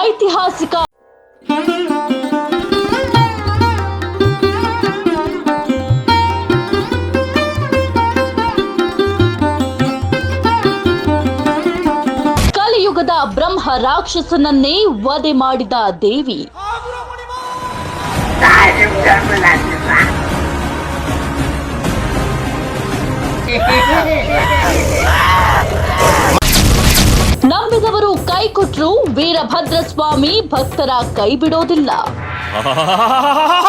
ಐತಿಹಾಸಿಕ ಕಲಿಯುಗದ ಬ್ರಹ್ಮ ರಾಕ್ಷಸನನ್ನೇ ವಧೆ ಮಾಡಿದ ದೇವಿ. ಕೈ ಕೊಟ್ರು ವೀರಭದ್ರ ಸ್ವಾಮಿ ಭಕ್ತರ ಕೈ ಬಿಡೋದಿಲ್ಲ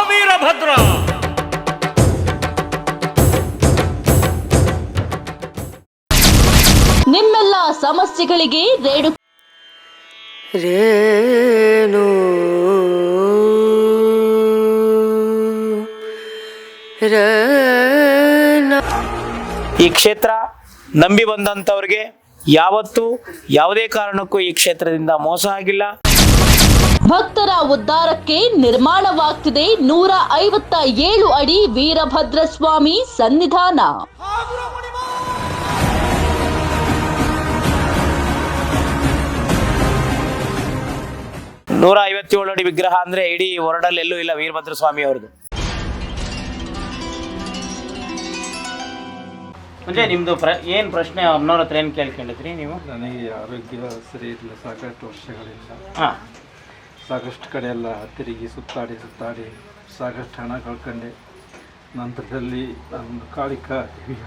ವೀರಭದ್ರ ನಿಮ್ಮೆಲ್ಲ ಸಮಸ್ಯೆಗಳಿಗೆ ರೇಡು ರೇಣು ರನ ಈ ಕ್ಷೇತ್ರ ನಂಬಿ ಬಂದಂಥವ್ರಿಗೆ ಯಾವತ್ತೂ ಯಾವುದೇ ಕಾರಣಕ್ಕೂ ಈ ಕ್ಷೇತ್ರದಿಂದ ಮೋಸ ಆಗಿಲ್ಲ. ಭಕ್ತರ ಉದ್ಧಾರಕ್ಕೆ ನಿರ್ಮಾಣವಾಗ್ತಿದೆ ನೂರ ಐವತ್ತ ಏಳು ಅಡಿ ವೀರಭದ್ರ ಸ್ವಾಮಿ ಸನ್ನಿಧಾನ. ನೂರ ಐವತ್ತೇಳು ಅಡಿ ವಿಗ್ರಹ ಅಂದ್ರೆ ಇಡೀ ಹೊರಡಲ್ಲೆಲ್ಲೂ ಇಲ್ಲ ವೀರಭದ್ರ ಸ್ವಾಮಿ ಅವ್ರದ್ದು. ಮುಂಚೆ ನಿಮ್ದು ಪ್ರ ಏನು ಪ್ರಶ್ನೆ ಅಮ್ಮನವ್ರ ಹತ್ರ ಏನು ಕೇಳ್ಕೊಂಡಿದ್ರಿ ನೀವು? ನನಗೆ ಆರೋಗ್ಯ ಸರಿ ಇರಲಿಲ್ಲ ಸಾಕಷ್ಟು ವರ್ಷಗಳಿಂದ. ಹಾಂ. ಸಾಕಷ್ಟು ಕಡೆ ಎಲ್ಲ ತಿರುಗಿ ಸುತ್ತಾಡಿ ಸುತ್ತಾಡಿ ಸಾಕಷ್ಟು ಹಣ ಕಳ್ಕೊಂಡೆ. ನಂತರದಲ್ಲಿ ನಾನೊಂದು ಕಾಳಿಕ ದೇವಿಯ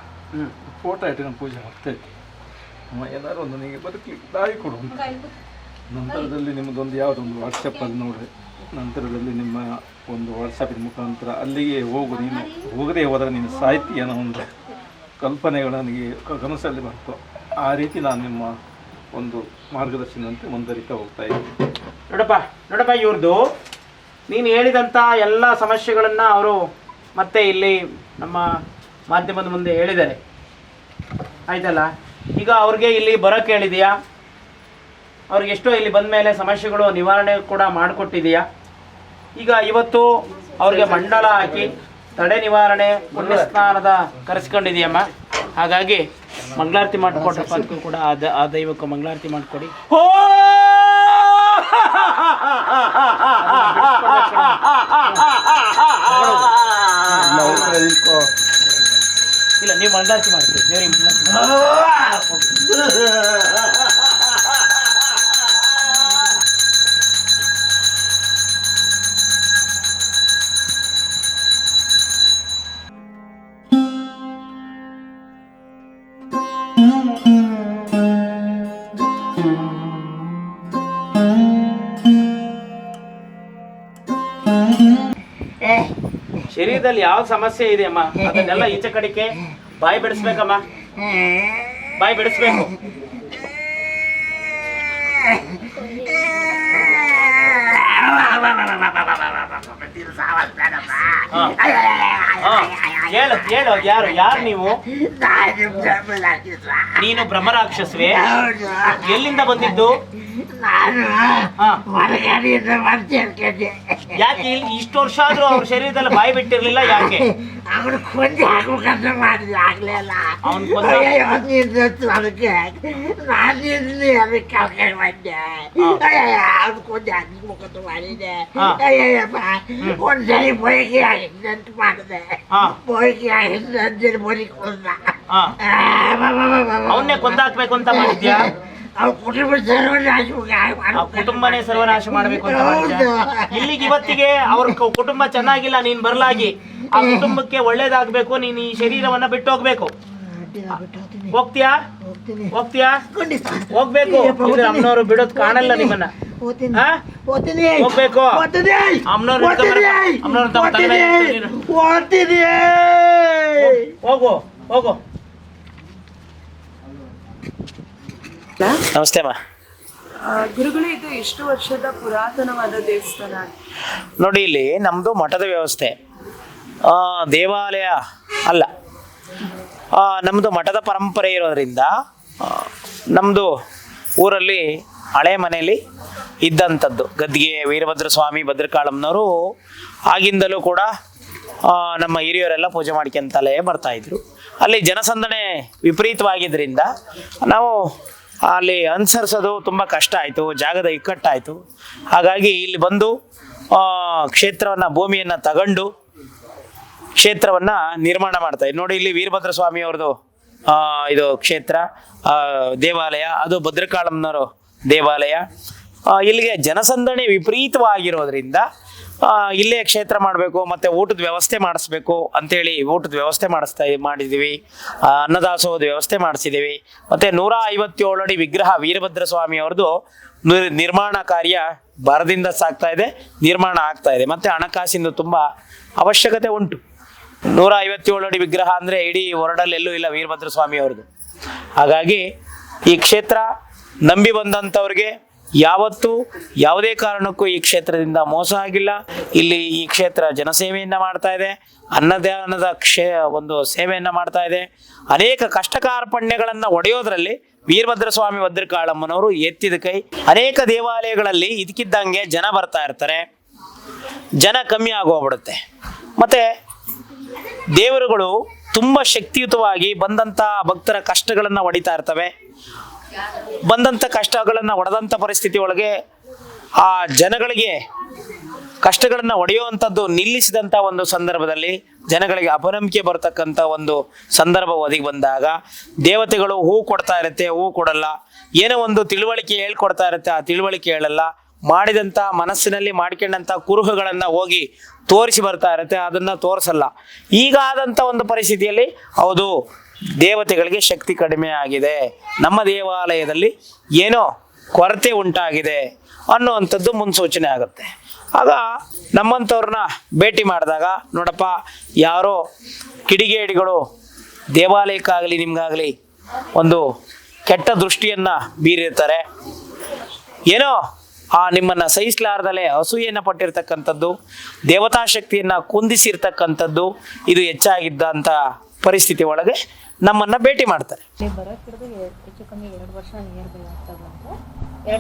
ಫೋಟೋ ಇಟ್ಕೊಂಡು ಪೂಜೆ ಮಾಡ್ತಾಯಿದ್ದೆ ಅಮ್ಮ ಏನಾದ್ರು ಒಂದು ನನಗೆ ಬದುಕಲಿಕ್ಕೆ ದಾರಿ ಕೊಡು ನಂತರದಲ್ಲಿ ನಿಮ್ಮದೊಂದು ಯಾವುದೊಂದು ವಾಟ್ಸಪ್ಪಲ್ಲಿ ನೋಡಿದೆ ನಂತರದಲ್ಲಿ ನಿಮ್ಮ ಒಂದು ವಾಟ್ಸಪ್ಪಿನ ಮುಖಾಂತರ ಅಲ್ಲಿಗೆ ಹೋಗು ನೀನು. ಹೋಗದೆ ಹೋದರೆ ನೀನು ಸಾಹಿತಿ ಏನೋ ಒಂದು. ಕಲ್ಪನೆಗಳು ನನಗೆ ಕನಸಲ್ಲಿ ಬಂತು ಆ ರೀತಿ ನಾನು ನಿಮ್ಮ ಒಂದು ಮಾರ್ಗದರ್ಶನದಂತೆ ಮುಂದುವರಿತಾ ಹೋಗ್ತಾ ಇದ್ದೀನಿ. ನೋಡಪ್ಪ ನೋಡಪ್ಪ ಇವ್ರದ್ದು ನೀನು ಹೇಳಿದಂಥ ಎಲ್ಲ ಸಮಸ್ಯೆಗಳನ್ನು ಅವರು ಮತ್ತೆ ಇಲ್ಲಿ ನಮ್ಮ ಮಾಧ್ಯಮದ ಮುಂದೆ ಹೇಳಿದ್ದಾರೆ. ಆಯ್ತಲ್ಲ? ಈಗ ಅವ್ರಿಗೆ ಇಲ್ಲಿ ಬರೋಕ್ಕೆ ಹೇಳಿದೆಯಾ? ಅವ್ರಿಗೆ ಎಷ್ಟೋ ಇಲ್ಲಿ ಬಂದ ಮೇಲೆ ಸಮಸ್ಯೆಗಳು ನಿವಾರಣೆ ಕೂಡ ಮಾಡಿಕೊಟ್ಟಿದೆಯಾ? ಈಗ ಇವತ್ತು ಅವ್ರಿಗೆ ಮಂಡಲ ಹಾಕಿ ತಡೆ ನಿವಾರಣೆ ಪುಣ್ಯ ಸ್ನಾನದ ಕರೆಸ್ಕೊಂಡಿದೆಯಮ್ಮ ಹಾಗಾಗಿ ಮಂಗಳಾರತಿ ಮಾಡಿಕೊಟ್ರಪ್ಪ ಅದಕ್ಕೂ ಕೂಡ ಆ ದೈವಕ್ಕೂ ಮಂಗಳಾರತಿ ಮಾಡಿಕೊಡಿ. ಇಲ್ಲ, ನೀವು ಮಂಗಳಾರತಿ ಮಾಡ್ತೀವಿ ದೇವ್ರಿಗೆ ಶರೀರದಲ್ಲಿ ಯಾವ ಸಮಸ್ಯೆ ಇದೆ ಅಮ್ಮ? ಅದನ್ನೆಲ್ಲ ಈಚೆ ಕಡಿಕೆ ಬಾಯಿ ಬಿಡಿಸ್ಬೇಕಮ್ಮ. ಬಾಯಿ ಬಿಡಿಸ್ಬೇಕು. ಹೇಳು ಹೇಳು ಯಾರು ಯಾರು ನೀವು? ನೀನು ಬ್ರಹ್ಮರಾಕ್ಷಸ್ವೆ ಎಲ್ಲಿಂದ ಬಂದಿದ್ದು? ಯಾಕೆ ಇಲ್ಲಿ ಇಷ್ಟು ವರ್ಷ ಆದ್ರೂ ಅವ್ರ ಶರೀರದಲ್ಲಿ ಬಾಯಿ ಬಿಟ್ಟಿರ್ಲಿಲ್ಲ ಯಾಕೆ? ಅವನು ಕೊಂದು ಹಾಕ್ಬೇಕಂತ ಮಾಡಿದ ಆಗ್ಲೇ ಇಲ್ಲ ಅವ್ನ್ ಕೊಂದ? ಅದಕ್ಕೆ. ನಾನು ಇಲ್ಲಿ ಅದಕ್ಕೆ ಕರ್ಕೊಂಡು ಬಂದೆ. ಅವ್ನು ಕೊಂದು ಹಾಕ್ಬೇಕಂತ ಮಾಡಿದೆ. ಹಾ. ಒಂದ್ ಒಂದ್ಸರಿ ಬೈಕಿ ಆಗಿದ್ದಂತ ಮಾಡಿದೆ. ಹಾ. ಬೈಕಿ ಕೊಂದ. ಹಾ. ಅವನ್ನೇ ಕೊಂದಾಕ್ಬೇಕು ಅಂತ ಮಾಡಿದ್ಯಾ? ಅವ್ರ ಕುಟುಂಬ ಆ ಕುಟುಂಬನೇ ಸರ್ವನಾಶ ಮಾಡಬೇಕು ಅಂತ ಮಾಡಿದ್ಯಾ ಇಲ್ಲಿಗೆ ಇವತ್ತಿಗೆ ಅವ್ರ ಕು- ಕುಟುಂಬ ಚೆನ್ನಾಗಿಲ್ಲ ನೀನ್ ಬರ್ಲಾಗಿ. ಆ ಕುಟುಂಬಕ್ಕೆ ಒಳ್ಳೇದಾಗ್ಬೇಕು ನೀನ್ ಈ ಶರೀರವನ್ನ ಬಿಟ್ಟು ಹೋಗ್ಬೇಕು ಹೋಗ್ತೀಯಾ? ಹೋಗ್ತೀನಿ. ಹೋಗ್ತೀಯಾ? ಹೋಗ್ಬೇಕು. ಅಮ್ಮನವ್ರು ಬಿಡೋದ್ ಕಾಣಲ್ಲ ನಿಮ್ಮನ್ನ. ಹೋಗ್ಬೇಕು. ಅಮ್ಮನವ್ರು ತಮ್ಮ ತಲೆ ಮೇಲೆ ಹೋಗು. ನಮಸ್ತೆ ಅಮ್ಮ. ಗುರುಗಳೇ ಇದು ಎಷ್ಟು ವರ್ಷದ ಪುರಾತನವಾದ ದೇವಸ್ಥಾನ? ನೋಡಿ ಇಲ್ಲಿ ನಮ್ಮದು ಮಠದ ವ್ಯವಸ್ಥೆ. ಆ, ದೇವಾಲಯ ಅಲ್ಲ. ಆ, ನಮ್ಮದು ಮಠದ ಪರಂಪರೆ ಇರೋದ್ರಿಂದ ನಮ್ಮದು ಊರಲ್ಲಿ ಹಳೆ ಮನೆಯಲ್ಲಿ ಇದ್ದಂಥದ್ದು. ಗದ್ಗೆ ವೀರಭದ್ರ ಸ್ವಾಮಿ ಭದ್ರಕಾಳಮ್ಮನವರು ಆಗಿಂದಲೂ ಕೂಡ ಆ, ನಮ್ಮ ಹಿರಿಯರೆಲ್ಲ ಪೂಜೆ ಮಾಡ್ಕೊಂತಲೇ ಬರ್ತಾಯಿದ್ರು ಅಲ್ಲಿ ಜನಸಂದಣೆ ವಿಪರೀತವಾಗಿದ್ದರಿಂದ ನಾವು ಅಲ್ಲಿ ಅನುಸರಿಸೋದು ತುಂಬ ಕಷ್ಟ ಆಯಿತು, ಜಾಗದ ಇಕ್ಕಟ್ಟಾಯಿತು. ಹಾಗಾಗಿ ಇಲ್ಲಿ ಬಂದು ಕ್ಷೇತ್ರವನ್ನು, ಭೂಮಿಯನ್ನು ತಗೊಂಡು ಕ್ಷೇತ್ರವನ್ನು ನಿರ್ಮಾಣ ಮಾಡ್ತಾ ಇದ್ದಾರೆ ನೋಡಿ ಇಲ್ಲಿ ವೀರಭದ್ರ ಸ್ವಾಮಿ ಅವ್ರದ್ದು ಇದು ಕ್ಷೇತ್ರ ದೇವಾಲಯ, ಅದು ಭದ್ರಕಾಳಮ್ಮನವರು ದೇವಾಲಯ. ಇಲ್ಲಿಗೆ ಜನಸಂದಣಿ ವಿಪರೀತವಾಗಿರೋದ್ರಿಂದ ಇಲ್ಲೇ ಕ್ಷೇತ್ರ ಮಾಡಬೇಕು, ಮತ್ತು ಊಟದ ವ್ಯವಸ್ಥೆ ಮಾಡಿಸ್ಬೇಕು ಅಂತೇಳಿ ಊಟದ ವ್ಯವಸ್ಥೆ ಮಾಡಿಸ್ತಾ ಮಾಡಿದ್ದೀವಿ ಅನ್ನದಾಸೋಹದ ವ್ಯವಸ್ಥೆ ಮಾಡಿಸಿದ್ದೀವಿ ಮತ್ತು ನೂರ ಐವತ್ತೇಳು ಅಡಿ ವಿಗ್ರಹ ವೀರಭದ್ರ ಸ್ವಾಮಿ ಅವ್ರದ್ದು ನಿರ್ಮಾಣ ಕಾರ್ಯ ಬರದಿಂದ ಸಾಗ್ತಾ ಇದೆ, ನಿರ್ಮಾಣ ಆಗ್ತಾ ಇದೆ. ಮತ್ತು ಹಣಕಾಸಿನ ತುಂಬ ಅವಶ್ಯಕತೆ ಉಂಟು. ನೂರ ಐವತ್ತೇಳು ಅಡಿ ವಿಗ್ರಹ ಅಂದರೆ ಇಡೀ ಎಲ್ಲೂ ಇಲ್ಲ ವೀರಭದ್ರ ಸ್ವಾಮಿ ಅವ್ರದ್ದು. ಹಾಗಾಗಿ ಈ ಕ್ಷೇತ್ರ ನಂಬಿ ಬಂದಂಥವ್ರಿಗೆ ಯಾವತ್ತೂ ಯಾವುದೇ ಕಾರಣಕ್ಕೂ ಈ ಕ್ಷೇತ್ರದಿಂದ ಮೋಸ ಆಗಿಲ್ಲ. ಇಲ್ಲಿ ಈ ಕ್ಷೇತ್ರ ಜನಸೇವೆಯನ್ನು ಮಾಡ್ತಾ ಇದೆ. ಅನ್ನದಾನದ ಕ್ಷೇ, ಒಂದು ಸೇವೆಯನ್ನು ಮಾಡ್ತಾ ಇದೆ. ಅನೇಕ ಕಷ್ಟ ಕಾರ್ಪಣ್ಯಗಳನ್ನು ಒಡೆಯೋದ್ರಲ್ಲಿ ವೀರಭದ್ರ ಸ್ವಾಮಿ ಭದ್ರಕಾಳಮ್ಮನವರು ಎತ್ತಿದ ಕೈ. ಅನೇಕ ದೇವಾಲಯಗಳಲ್ಲಿ ಇದಕ್ಕಿದ್ದಂಗೆ ಜನ ಬರ್ತಾ ಇರ್ತಾರೆ. ಜನ ಕಮ್ಮಿ ಆಗೋಗ್ಬಿಡುತ್ತೆ. ಮತ್ತೆ ದೇವರುಗಳು ತುಂಬ ಶಕ್ತಿಯುತವಾಗಿ ಬಂದಂಥ ಭಕ್ತರ ಕಷ್ಟಗಳನ್ನು ಒಡಿತಾ ಇರ್ತವೆ. ಬಂದಂಥ ಕಷ್ಟಗಳನ್ನು ಒಡೆದಂಥ ಪರಿಸ್ಥಿತಿ ಒಳಗೆ ಆ ಜನಗಳಿಗೆ ಕಷ್ಟಗಳನ್ನು ಒಡೆಯುವಂಥದ್ದು ನಿಲ್ಲಿಸಿದಂಥ ಒಂದು ಸಂದರ್ಭದಲ್ಲಿ ಜನಗಳಿಗೆ ಅಪನಂಬಿಕೆ ಬರತಕ್ಕಂಥ ಒಂದು ಸಂದರ್ಭ ಒದಗಿ ಬಂದಾಗ ದೇವತೆಗಳು ಹೂ ಕೊಡ್ತಾ ಇರುತ್ತೆ, ಹೂ ಕೊಡಲ್ಲ. ಏನೋ ಒಂದು ತಿಳುವಳಿಕೆ ಹೇಳ್ಕೊಡ್ತಾ ಇರುತ್ತೆ, ಆ ತಿಳುವಳಿಕೆ ಹೇಳಲ್ಲ. ಮಾಡಿದಂಥ ಮನಸ್ಸಿನಲ್ಲಿ ಮಾಡ್ಕೊಂಡಂಥ ಕುರುಹುಗಳನ್ನು ಹೋಗಿ ತೋರಿಸಿ ಬರ್ತಾ ಇರುತ್ತೆ, ಅದನ್ನು ತೋರಿಸಲ್ಲ. ಈಗ ಆದಂಥ ಒಂದು ಪರಿಸ್ಥಿತಿಯಲ್ಲಿ ಹೌದು ದೇವತೆಗಳಿಗೆ ಶಕ್ತಿ ಕಡಿಮೆ ಆಗಿದೆ. ನಮ್ಮ ದೇವಾಲಯದಲ್ಲಿ ಏನೋ ಕೊರತೆ ಉಂಟಾಗಿದೆ ಅನ್ನುವಂಥದ್ದು ಮುನ್ಸೂಚನೆ ಆಗುತ್ತೆ. ಆಗ ನಮ್ಮಂಥವ್ರನ್ನ ಭೇಟಿ ಮಾಡಿದಾಗ, ನೋಡಪ್ಪ, ಯಾರೋ ಕಿಡಿಗೇಡಿಗಳು ದೇವಾಲಯಕ್ಕಾಗಲಿ, ನಿಮ್ಗಾಗಲಿ ಒಂದು ಕೆಟ್ಟ ದೃಷ್ಟಿಯನ್ನು ಬೀರಿರ್ತಾರೆ. ಏನೋ ಆ ನಿಮ್ಮನ್ನು ಸಹಿಸಲಾರ್ದಲೇ ಅಸೂಯೆಯನ್ನು ಪಟ್ಟಿರ್ತಕ್ಕಂಥದ್ದು, ದೇವತಾ ಶಕ್ತಿಯನ್ನು ಕುಂದಿಸಿರ್ತಕ್ಕಂಥದ್ದು, ಇದು ಹೆಚ್ಚಾಗಿದ್ದಂಥ ಪರಿಸ್ಥಿತಿ ಒಳಗೆ ನಮ್ಮನ್ನು ಭೇಟಿ ಮಾಡ್ತಾರೆ. ನೀವು ಬರೋಕ್ಕಿಡ್ದು ಹೆಚ್ಚು ಕಮ್ಮಿ ಎರಡು ವರ್ಷ ನಿಯರ್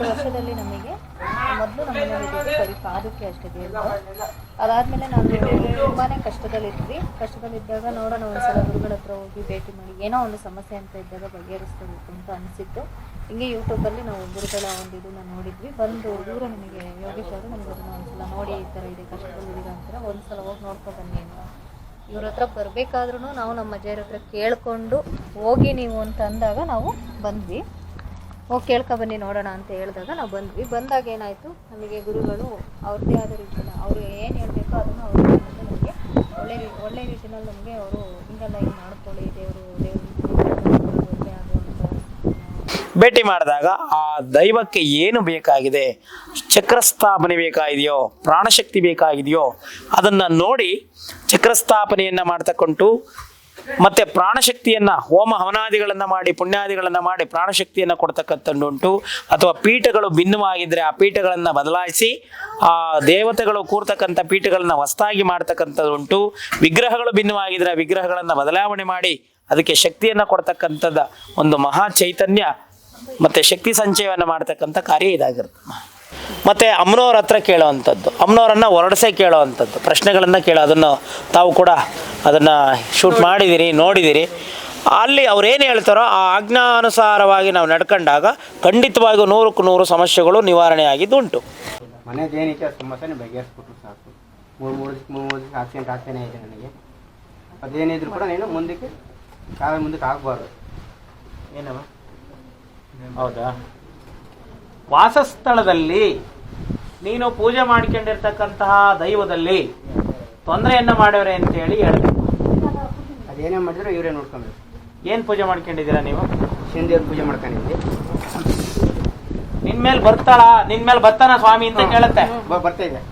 ವರ್ಷದಲ್ಲಿ ನಮಗೆ ಮೊದಲು ಬರೀ ಪಾದಕ್ಕೆ ಅಷ್ಟೇ ನಾವು ತುಂಬಾ ಕಷ್ಟದಲ್ಲಿದ್ವಿ. ಕಷ್ಟದಲ್ಲಿದ್ದಾಗ ನೋಡೋಣ ಒಂದ್ಸಲ ಗುರುಗಳ ಹತ್ರ ಹೋಗಿ ಭೇಟಿ ಮಾಡಿ. ಏನೋ ಒಂದು ಸಮಸ್ಯೆ ಅಂತ ಇದ್ದಾಗ ಬಗೆಹರಿಸ್ಕೋಬೇಕು ಅಂತ ಅನಿಸಿತ್ತು. ಹಿಂಗೆ ಯೂಟ್ಯೂಬಲ್ಲಿ ನಾವು ಗುರುಗಳ ಒಂದು ಇದನ್ನ ನೋಡಿದ್ವಿ. ಬಂದು ದೂರ ನಿಮಗೆ ಯೋಗೇಶ್ ಅವರು ನಮ್ಗೆ ಅದನ್ನ ಒಂದ್ಸಲ ನೋಡಿ ಈ ಥರ ಇದೆ, ಕಷ್ಟದಲ್ಲಿದ್ದೀರಾ ಅಂತಾರೆ. ಒಂದ್ಸಲ ಹೋಗಿ ನೋಡ್ಕೊ ಬನ್ನಿ ಅಂತ. ಇವ್ರ ಹತ್ರ ಬರಬೇಕಾದ್ರೂ ನಾವು ನಮ್ಮ ಅಜ್ಜಯ್ಯರ ಹತ್ರ ಕೇಳಿಕೊಂಡು ಹೋಗಿ ನೀವು ಅಂತ ಅಂದಾಗ ನಾವು ಬಂದ್ವಿ. ಹೋಗಿ ಕೇಳ್ಕೊ ಬನ್ನಿ ನೋಡೋಣ ಅಂತ ಹೇಳಿದಾಗ ನಾವು ಬಂದ್ವಿ. ಬಂದಾಗ ಏನಾಯಿತು? ನಮಗೆ ಗುರುಗಳು ಅವ್ರದ್ದೇ ಆದ ರೀತಿಯಲ್ಲಿ ಅವರು ಏನು ಹೇಳಬೇಕೋ ಅದನ್ನು ಅವರು ನಮಗೆ ಒಳ್ಳೆ ಒಳ್ಳೆ ರೀತಿಯಲ್ಲಿ ನಮಗೆ ಅವರು ಹಿಂಗೆಲ್ಲ ಹಿಂಗೆ ಮಾಡ್ಕೊಳ್ಳಿ ದೇವರು ದೇವರು ಭೇಟಿ ಮಾಡಿದಾಗ ಆ ದೈವಕ್ಕೆ ಏನು ಬೇಕಾಗಿದೆ? ಚಕ್ರಸ್ಥಾಪನೆ ಬೇಕಾಗಿದೆಯೋ, ಪ್ರಾಣಶಕ್ತಿ ಬೇಕಾಗಿದೆಯೋ, ಅದನ್ನು ನೋಡಿ ಚಕ್ರಸ್ಥಾಪನೆಯನ್ನು ಮಾಡ್ತಕ್ಕಂಟು, ಮತ್ತೆ ಪ್ರಾಣಶಕ್ತಿಯನ್ನು, ಹೋಮ ಹವನಾದಿಗಳನ್ನು ಮಾಡಿ, ಪುಣ್ಯಾದಿಗಳನ್ನು ಮಾಡಿ ಪ್ರಾಣಶಕ್ತಿಯನ್ನು ಕೊಡ್ತಕ್ಕಂಥದ್ದುಂಟು ಅಥವಾ ಪೀಠಗಳು ಭಿನ್ನವಾಗಿದ್ದರೆ ಆ ಪೀಠಗಳನ್ನು ಬದಲಾಯಿಸಿ, ಆ ದೇವತೆಗಳು ಕೂರ್ತಕ್ಕಂಥ ಪೀಠಗಳನ್ನು ಹೊಸದಾಗಿ ಮಾಡ್ತಕ್ಕಂಥದ್ದುಂಟು ವಿಗ್ರಹಗಳು ಭಿನ್ನವಾಗಿದ್ದರೆ ಆ ವಿಗ್ರಹಗಳನ್ನು ಬದಲಾವಣೆ ಮಾಡಿ, ಅದಕ್ಕೆ ಶಕ್ತಿಯನ್ನು ಕೊಡ್ತಕ್ಕಂಥದ್ದು ಒಂದು ಮಹಾ ಚೈತನ್ಯ ಮತ್ತು ಶಕ್ತಿ ಸಂಚಯವನ್ನು ಮಾಡ್ತಕ್ಕಂಥ ಕಾರ್ಯ ಇದಾಗಿರುತ್ತೆ. ಮತ್ತು ಅಮ್ಮನವ್ರ ಹತ್ರ ಕೇಳೋವಂಥದ್ದು. ಅಮ್ಮನವರನ್ನು ಹೊರಡಿಸೇ ಕೇಳೋವಂಥದ್ದು. ಪ್ರಶ್ನೆಗಳನ್ನು ಕೇಳೋ ಅದನ್ನು ತಾವು ಕೂಡ ಅದನ್ನು ಶೂಟ್ ಮಾಡಿದ್ದೀರಿ ನೋಡಿದ್ದೀರಿ ಅಲ್ಲಿ ಅವ್ರೇನು ಹೇಳ್ತಾರೋ ಆ ಆಜ್ಞಾನುಸಾರವಾಗಿ ನಾವು ನಡ್ಕೊಂಡಾಗ ಖಂಡಿತವಾಗಿಯೂ ನೂರಕ್ಕೂ ನೂರು ಸಮಸ್ಯೆಗಳು ನಿವಾರಣೆ ಆಗಿದ್ದು ಉಂಟು ಅದೇನಿದ್ರು ಕೂಡ ನೀನು ಮುಂದಕ್ಕೆ ಕಾಲ ಮುಂದಕ್ಕೆ ಆಗಬಾರ್ದು. ಏನವ ಹೌದಾ? ವಾಸಸ್ಥಳದಲ್ಲಿ ನೀನು ಪೂಜೆ ಮಾಡ್ಕೊಂಡಿರ್ತಕ್ಕಂತಹ ದೈವದಲ್ಲಿ ತೊಂದರೆಯನ್ನು ಮಾಡ್ಯವ್ರೆ ಅಂತೇಳಿ ಹೇಳ್ಬೇಕು. ಅದೇನೇ ಮಾಡಿದ್ರು ಇವರೇ ನೋಡ್ಕೊಬೇಕು ಏನು ಪೂಜೆ ಮಾಡ್ಕೊಂಡಿದ್ದೀರಾ ನೀವು? ಶನಿದೇವ್ರ ಪೂಜೆ ಮಾಡ್ಕೊಂಡಿದ್ವಿ. ನಿನ್ ಮೇಲೆ ಬರ್ತಾಳ? ನಿನ್ ಮೇಲೆ ಬರ್ತಾನ ಸ್ವಾಮಿ ಅಂತ ಕೇಳುತ್ತೆ. ಬ- ಬರ್ತಾ ಇದೆ.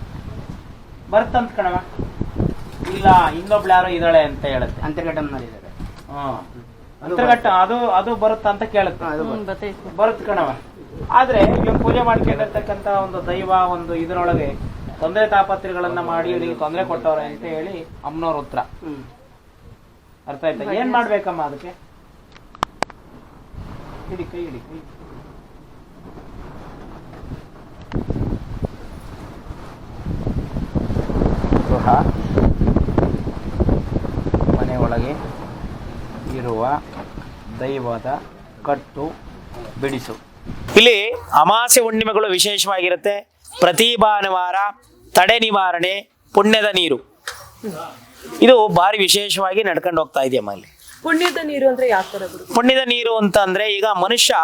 ಬರ್ತಂತ ಕಣವ ಇಲ್ಲ ಇನ್ನೊಬ್ಳು ಯಾರೋ ಇದ್ದಾಳೆ ಅಂತ ಹೇಳುತ್ತೆ. ಅಂತರ್ಘಟಮ್ನಲ್ಲಿ ಇದ್ದಾರೆ ಹ್ಮ್. ಅಂತರ್ಘಟ್ಟ ಅದು ಅದು ಬರುತ್ತ ಅಂತ ಕೇಳುತ್ತೆ. ಬರುತ್ತೆ. ಕಣವ ಆದ್ರೆ ಇವಾಗ ಪೂಜೆ ಮಾಡ್ಕೊಂಡಿರ್ತಕ್ಕಂತ ಒಂದು ದೈವ ಒಂದು ಇದರೊಳಗೆ ತೊಂದರೆ ತಾಪತ್ರೆಗಳನ್ನ ಮಾಡಿ ಇವರಿಗೆ ತೊಂದರೆ ಕೊಟ್ಟವ್ರೆ ಅಂತ ಹೇಳಿ ಅಮ್ಮನವ್ರ ಉತ್ತರ. ಅರ್ಥ ಆಯ್ತಾ? ಏನ್ ಮಾಡ್ಬೇಕಮ್ಮ ಅದಕ್ಕೆ? ಹಿಡಿ ಕೈ ಹಿಡಿ ಕೈ ಮನೆ ಒಳಗೆ ಇರುವ ದೈವದ ಕಟ್ಟು ಬಿಡಿಸು. ಇಲ್ಲಿ ಅಮಾಸೆ ಹುಣ್ಣಿಮೆಗಳು ವಿಶೇಷವಾಗಿರುತ್ತೆ. ಪ್ರತಿ ಭಾನುವಾರ ತಡೆ ನಿವಾರಣೆ ಪುಣ್ಯದ ನೀರು. ಇದು ಭಾರಿ ವಿಶೇಷವಾಗಿ ನಡ್ಕೊಂಡು ಹೋಗ್ತಾ ಇದೆ ಇಲ್ಲಿ ಪುಣ್ಯದ ನೀರು ಅಂದ್ರೆ ಯಾವ ತರ ಪುಣ್ಯದ ನೀರು ಅಂತ ಅಂದ್ರೆ ಈಗ ಮನುಷ್ಯ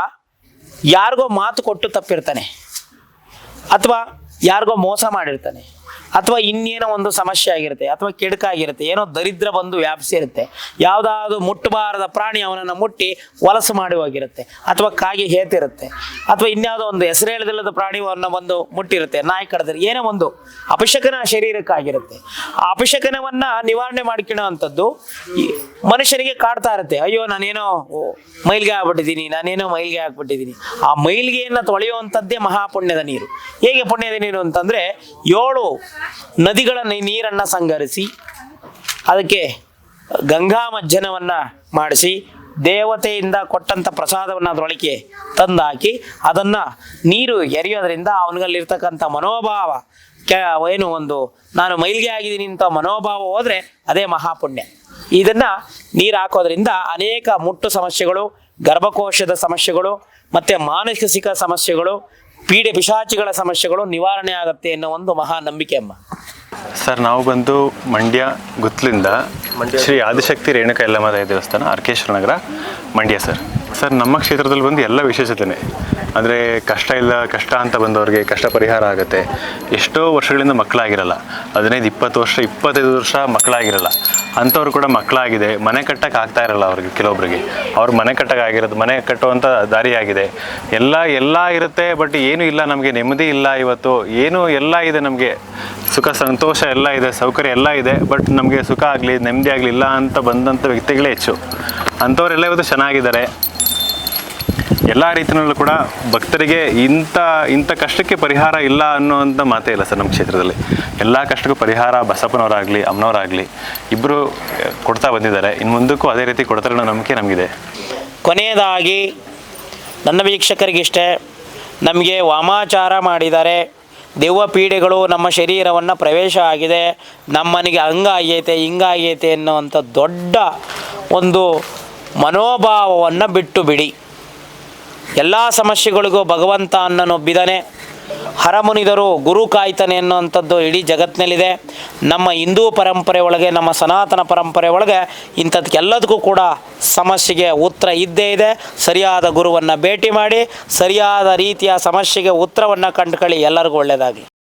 ಯಾರಿಗೋ ಮಾತು ಕೊಟ್ಟು ತಪ್ಪಿರ್ತಾನೆ. ಅಥವಾ ಯಾರಿಗೋ ಮೋಸ ಮಾಡಿರ್ತಾನೆ. ಅಥವಾ ಇನ್ನೇನೋ ಒಂದು ಸಮಸ್ಯೆ ಆಗಿರುತ್ತೆ, ಅಥವಾ ಕೆಡುಕಾಗಿರುತ್ತೆ, ಏನೋ ದರಿದ್ರ ಬಂದು ವ್ಯಾಪಿಸಿರುತ್ತೆ, ಯಾವುದಾದ್ರು ಮುಟ್ಟಬಾರದ ಪ್ರಾಣಿ ಅವನನ್ನು ಮುಟ್ಟಿ ವಲಸು ಮಾಡಿ ಹೋಗಿರುತ್ತೆ, ಅಥವಾ ಕಾಗೆ ಹೇತಿರುತ್ತೆ, ಅಥವಾ ಇನ್ಯಾವುದೋ ಒಂದು ಹೆಸರೇಳದಿಲ್ಲದ ಪ್ರಾಣಿಯನ್ನು ಬಂದು ಮುಟ್ಟಿರುತ್ತೆ, ನಾಯಿ ಕಡದ್ರೆ ಏನೋ ಒಂದು ಅಪಶಕನ ಶರೀರಕ್ಕಾಗಿರುತ್ತೆ. ಆ ಅಪಶಕನವನ್ನ ನಿವಾರಣೆ ಮಾಡ್ಕೊಳ್ಳೋ ಮನುಷ್ಯನಿಗೆ ಕಾಡ್ತಾ ಇರುತ್ತೆ, ಅಯ್ಯೋ, ನಾನೇನೋ ಮೈಲ್ಗೆ ಆಗ್ಬಿಟ್ಟಿದ್ದೀನಿ, ನಾನೇನೋ ಮೈಲ್ಗೆ ಆಗ್ಬಿಟ್ಟಿದ್ದೀನಿ. ಆ ಮೈಲ್ಗೆಯನ್ನು ತೊಳೆಯುವಂಥದ್ದೇ ಮಹಾಪುಣ್ಯದ ನೀರು. ಹೇಗೆ ಪುಣ್ಯದ ನೀರು ಅಂತಂದ್ರೆ ಏಳು ನದಿಗಳ ನೀರನ್ನು ಸಂಗರಿಸಿ, ಅದಕ್ಕೆ ಗಂಗಾ ಮಜ್ಜನವನ್ನ ಮಾಡಿಸಿ, ದೇವತೆಯಿಂದ ಕೊಟ್ಟಂಥ ಪ್ರಸಾದವನ್ನು ಅದರೊಳಗೆ ತಂದಾಕಿ, ಅದನ್ನು ನೀರು ಎರೆಯೋದ್ರಿಂದ ಅವನಿಗಲ್ಲಿರ್ತಕ್ಕಂಥ ಮನೋಭಾವ ಏನು ಒಂದು, ನಾನು ಮೈಲಿಗೆ ಆಗಿದ್ದೀನಿ ಅಂತ ಮನೋಭಾವ ಹೋದರೆ ಅದೇ ಮಹಾಪುಣ್ಯ. ಇದನ್ನು ನೀರು ಹಾಕೋದ್ರಿಂದ ಅನೇಕ ಮುಟ್ಟು ಸಮಸ್ಯೆಗಳು, ಗರ್ಭಕೋಶದ ಸಮಸ್ಯೆಗಳು, ಮತ್ತು ಮಾನಸಿಕ ಸಮಸ್ಯೆಗಳು ಪೀಡೆ ಪಿಶಾಚಿಗಳ ಸಮಸ್ಯೆಗಳು ನಿವಾರಣೆ ಆಗುತ್ತೆ ಅನ್ನೋ ಒಂದು ಮಹಾ ನಂಬಿಕೆ ಅಮ್ಮ. ಸರ್ ನಾವು ಬಂದು ಮಂಡ್ಯ ಗುತ್ಲಿಂದ ಶ್ರೀ ಆದಿಶಕ್ತಿ ರೇಣುಕ ಯಲ್ಲಮ್ಮ ತಾಯಿ ದೇವಸ್ಥಾನ ಅರ್ಕೇಶ್ವರ ನಗರ ಮಂಡ್ಯ ಸರ್. ಸರ್ ನಮ್ಮ ಕ್ಷೇತ್ರದಲ್ಲಿ ಬಂದು ಎಲ್ಲ ವಿಶೇಷತೆನೆ. ಅಂದರೆ ಕಷ್ಟ ಇಲ್ಲ ಕಷ್ಟ ಅಂತ ಬಂದವ್ರಿಗೆ ಕಷ್ಟ ಪರಿಹಾರ ಆಗುತ್ತೆ. ಎಷ್ಟೋ ವರ್ಷಗಳಿಂದ ಮಕ್ಕಳಾಗಿರಲ್ಲ. ಹದಿನೈದು ಇಪ್ಪತ್ತು ವರ್ಷ ಇಪ್ಪತ್ತೈದು ವರ್ಷ ಮಕ್ಕಳಾಗಿರಲ್ಲ. ಅಂಥವ್ರು ಕೂಡ ಮಕ್ಕಳಾಗಿದೆ. ಮನೆ ಕಟ್ಟಕ್ಕೆ ಆಗ್ತಾ ಇರಲ್ಲ ಅವ್ರಿಗೆ ಕೆಲವೊಬ್ಬರಿಗೆ ಅವ್ರ ಮನೆ ಕಟ್ಟಕ್ಕೆ ಆಗಿರೋದು, ಮನೆ ಕಟ್ಟುವಂಥ ದಾರಿ ಆಗಿದೆ ಎಲ್ಲ ಎಲ್ಲ ಇರುತ್ತೆ, ಬಟ್ ಏನೂ ಇಲ್ಲ, ನಮಗೆ ನೆಮ್ಮದಿ ಇಲ್ಲ ಇವತ್ತು. ಏನು ಎಲ್ಲ ಇದೆ ನಮಗೆ. ಸುಖ, ಸಂತೋಷ ಎಲ್ಲ ಇದೆ, ಸೌಕರ್ಯ ಎಲ್ಲ ಇದೆ, ಬಟ್ ನಮಗೆ ಸುಖ ಆಗಲಿ, ನೆಮ್ಮದಿ ಆಗಲಿ ಇಲ್ಲ ಅಂತ ಬಂದಂಥ ವ್ಯಕ್ತಿಗಳೇ ಹೆಚ್ಚು. ಅಂಥವರೆಲ್ಲ ಇವತ್ತು ಚೆನ್ನಾಗಿದ್ದಾರೆ. ಎಲ್ಲ ರೀತಿಯಲ್ಲೂ ಕೂಡ ಭಕ್ತರಿಗೆ ಇಂಥ ಇಂಥ ಕಷ್ಟಕ್ಕೆ ಪರಿಹಾರ ಇಲ್ಲ ಅನ್ನುವಂಥ ಮಾತೇ ಇಲ್ಲ ಸರ್ ನಮ್ಮ ಕ್ಷೇತ್ರದಲ್ಲಿ. ಎಲ್ಲ ಕಷ್ಟಕ್ಕೂ ಪರಿಹಾರ ಬಸಪ್ಪನವರಾಗಲಿ, ಅಮ್ಮನವರಾಗಲಿ ಇಬ್ಬರು ಕೊಡ್ತಾ ಬಂದಿದ್ದಾರೆ. ಇನ್ನು ಮುಂದಕ್ಕೂ ಅದೇ ರೀತಿ ಕೊಡ್ತಾರೆ ಅನ್ನೋ ನಂಬಿಕೆ ನಮಗಿದೆ. ಕೊನೆಯದಾಗಿ, ನನ್ನ ವೀಕ್ಷಕರಿಗಿಷ್ಟೇ ನಮಗೆ ವಾಮಾಚಾರ ಮಾಡಿದ್ದಾರೆ ದೆವ್ವ ಪೀಡೆಗಳು ನಮ್ಮ ಶರೀರವನ್ನು ಪ್ರವೇಶ ಆಗಿದೆ, ನಮ್ಮನಿಗೆ ಹಂಗ ಆಗೈತೆ, ಹಿಂಗ ಆಗೈತೆ ಅನ್ನುವಂಥ ದೊಡ್ಡ ಒಂದು ಮನೋಭಾವವನ್ನು ಬಿಟ್ಟು ಬಿಡಿ. ಎಲ್ಲ ಸಮಸ್ಯೆಗಳಿಗೂ ಭಗವಂತ ಅನ್ನನೊಬ್ಬಿದ್ದಾನೆ ಹರಮುನಿದರು ಗುರು ಕಾಯ್ತಾನೆ ಅನ್ನುವಂಥದ್ದು ಇಡೀ ಜಗತ್ತಿನಲ್ಲಿದೆ. ನಮ್ಮ ಹಿಂದೂ ಪರಂಪರೆ ಒಳಗೆ, ನಮ್ಮ ಸನಾತನ ಪರಂಪರೆ ಒಳಗೆ ಇಂಥದ್ಕೆಲ್ಲದಕ್ಕೂ ಕೂಡ ಸಮಸ್ಯೆಗೆ ಉತ್ತರ ಇದ್ದೇ ಇದೆ. ಸರಿಯಾದ ಗುರುವನ್ನು ಭೇಟಿ ಮಾಡಿ, ಸರಿಯಾದ ರೀತಿಯ ಸಮಸ್ಯೆಗೆ ಉತ್ತರವನ್ನು ಕಂಡುಕೊಳ್ಳಿ. ಎಲ್ಲರಿಗೂ ಒಳ್ಳೆಯದಾಗಲಿ.